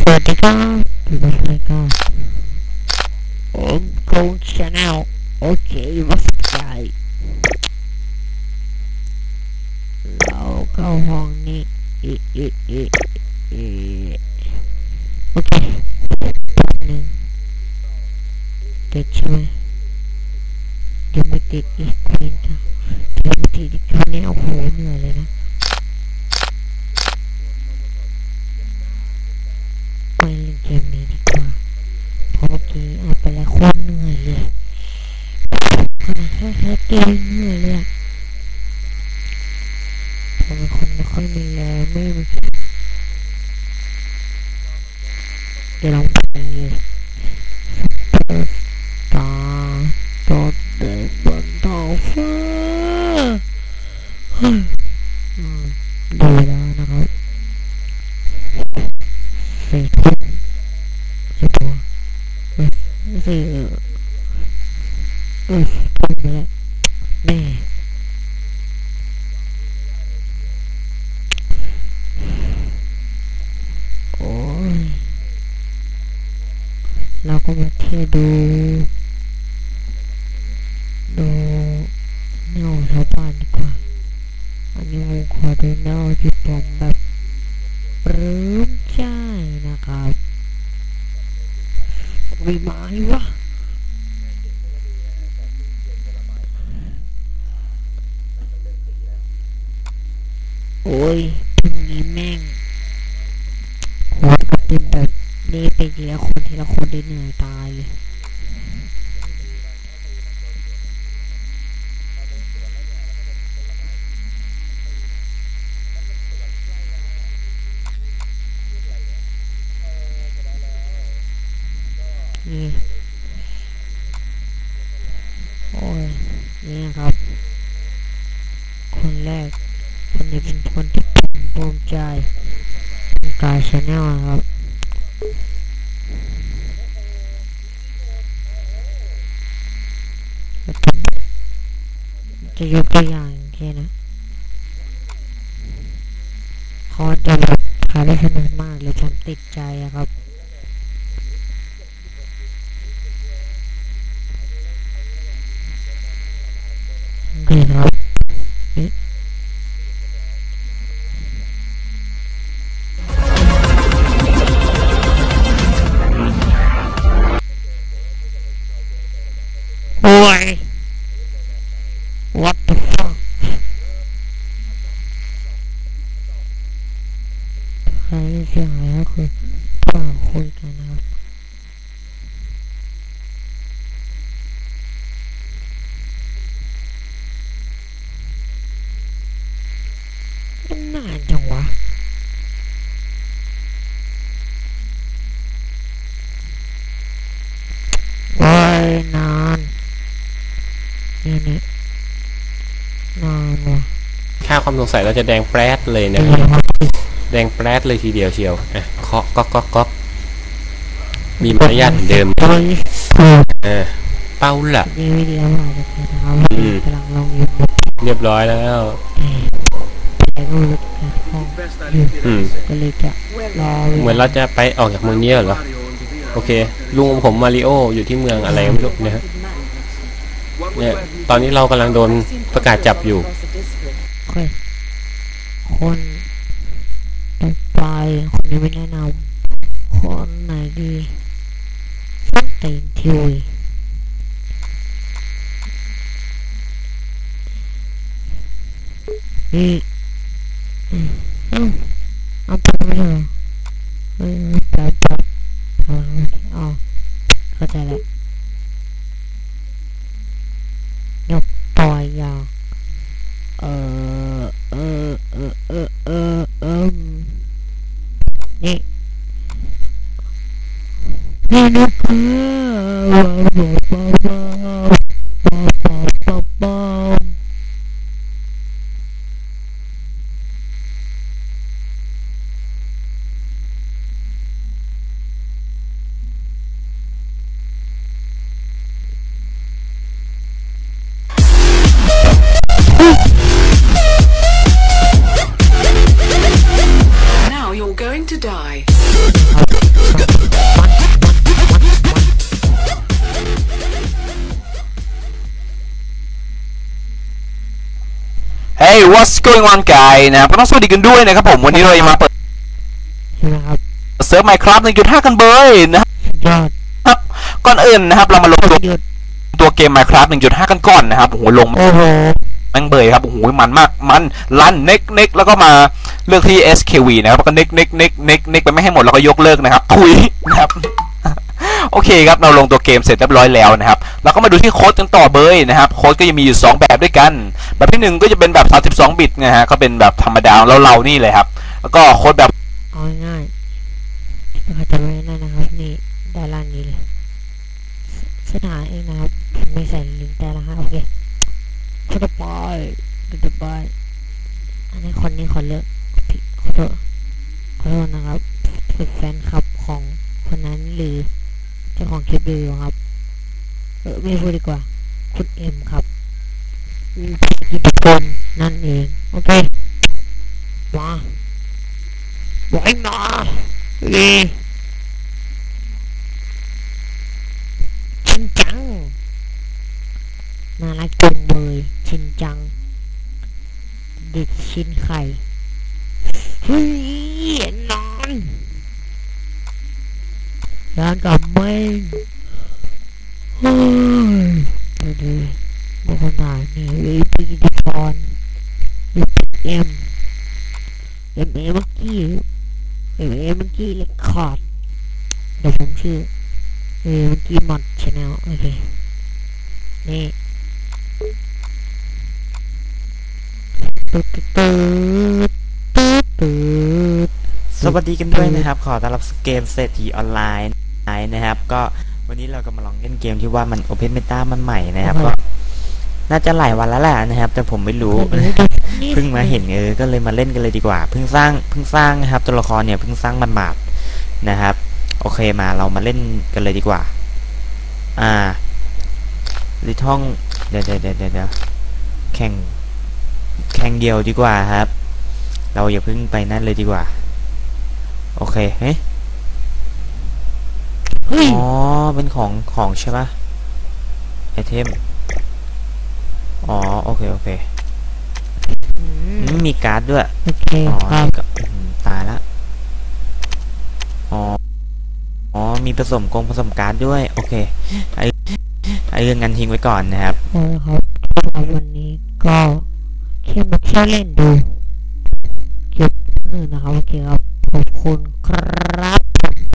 สวัสดีครับอยู่ในรายกา แค่แค่เกมเหนื่อยเลยอะผมเป็นคนไม่ค่อยมีแรงไม่มีเดี๋ยวลองไปตาร์โดดเด่นบนท้องฟ้าดูแล้วนะครับสี่ทุ่มสี่ตัวเออสี่ ก็มาเท่ดู ดูแนวชาวบ้านดีกว่า อันนี้ผมขอดูแนวที่ผมแบบปลื้มใจนะครับมีไม้วะโอ้ยพรุ่งนี้แม่งหัวกระตินแบบ นี้ไปทีละคนทีละคนได้เหนื่อยตายเลยนี่โอ้ย นี่ครับ คนแรก คนนี้เป็นคนที่ผมภูมิใจกายชาแนลครับ จะยกตัวอย่างแค่นะเขาจะแบบขาได้สนุกมากเลยผมติดใจอะครับ เสียงอะไรก็คือต่างคุยกันนะครับมันนานจังวะโอ้ยนานนี่นี่นานว่ะค่าความสงสัยเราจะแดงแปรดเลยเป็นะนครับยังไงแดงแปรดเลยทีเดียวเชียวอะ เคาะก๊อกก๊อกก๊อกมีมารยาทเหมือนเดิมโอ้ยถูกอ่าเป้าละนี่วิดีโอมาจากไหนนะครับอืมกำลังลงยูทูบเรียบร้อยแล้วแต่ก็รู้จักห้องอยู่อืมก็เลยจะรอเหมือนเราจะไปออกจากเมืองนี้เหรอโอเค ลุงของผมมาริโออยู่ที่เมืองอะไรก็ไม่รู้นะฮะเนี่ยตอนนี้เรากำลังโดนประกาศจับอยู่โอเคคนต่อ ไปคนนี้ไม่แนะนำคนไหนดีส้นตีนทิวนี่อืมเอ้าเอาไปเลยอเออจับจับเอาเอาเข้าใจแล้วยกต่อยยาว เออเออเออเออเออเออนี่ นี่นะค what's going on guy นะครับก็ต้องสวัสดีกันด้วยนะครับผมวันนี้เราจะมาเปิดใช่ไหมครับเซิร์ฟ Minecraft 1.5กันเบยนะครับสุดยอดก่อนอื่นนะครับเรามาลงตัวหยุดตัวเกม Minecraft 1.5กันก่อนนะครับโอ้โหลงโอ้โหแม่งเบยครับโอ้โหมันมากมันลั่นเน็กเน็กแล้วก็มาเลือกที่ SKV นะครับแล้วก็เน็กเน็กเน็กเน็กเน็กไปไม่ให้หมดแล้วก็ยกเลิกนะครับทุยนะครับ โอเคครับเราลงตัวเกมเสร็จเรียบร้อยแล้วนะครับเราก็มาดูที่โค้ดกันต่อเบยนะครับโค้ดก็จะมีอยู่ 2 แบบด้วยกัน แบบที่หนึ่งก็จะเป็นแบบ 32 บิตนะฮะก็เป็นแบบธรรมดาเราเรานี่เลยครับ แล้วก็โค้ดแบบเอง่ายๆถ้าจะไม่นั่นนะครับนี่ด้านล่างนี้เลยสนหาเองนะครับผมไม่ใส่ลิงก์แต่ละฮะโอเคขอต่อไปขอต่อไปอันนี้คนนี้ขอเลือกขอโทษขอโทษนะครับเป็นแฟนคลับของคนนั้นหรือ จ้าของคลิปรีวิวครับ เออไม่พูดดีกว่า คุณเอ็มครับกิจกิตพลนั่นเอง โอเค มาไว้มาเอ้ยชิ ย้อนกับไม่เฮ้ยดูดิบุคคลไหนนี่วีพีดิพรยูพีเอ็มเอ็มเอเมื่อกี้เอ็มเอเมื่อกี้เลคคอร์ดเดี๋ยวผมชื่อเออเมื่อกี้มอดชาแนลโอเคนี่ตุ๊ดตุ๊ดตุ๊ดตุ๊ดตุ๊ด สวัสดีกันด้วยนะครับ ขอต้อนรับสู่เกมเศรษฐีออนไลน์นะครับ ก็วันนี้เราก็มาลองเล่นเกมที่ว่ามัน Open Meta มันใหม่นะครับก็น่าจะหลายวันแล้วแหละนะครับ แต่ผมไม่รู้เพิ่งมาเห็นเออก็เลยมาเล่นกันเลยดีกว่าเพิ่งสร้างเพิ่งสร้างนะครับตัวละครเนี่ยเพิ่งสร้างมันหมาดๆนะครับ โอเคมาเรามาเล่นกันเลยดีกว่า อ่าลิท่องเดี๋ยวเดี๋ยวเดี๋ยวเดี๋ยวแข่งแข่งเดียวดีกว่าครับ เราอย่าเพิ่งไปนั่นเลยดีกว่า โอเคเฮ้ยเฮ้ยอ๋อ เป็นของของใช่ปะไอเทม อ๋อ โอเค โอเคอือืมมมีการ์ดด้วย โอเคอ๋อครับนี่ก็อื้อหือตายละ อ๋อ อ๋อ มีผสมกงผสมการ์ดด้วย โอเค ไอไอเรื่องงั้นทิ้งไว้ก่อนนะครับโอ้ยครับสำหรับวันนี้ก็แค่มาเที่ยวเล่นดู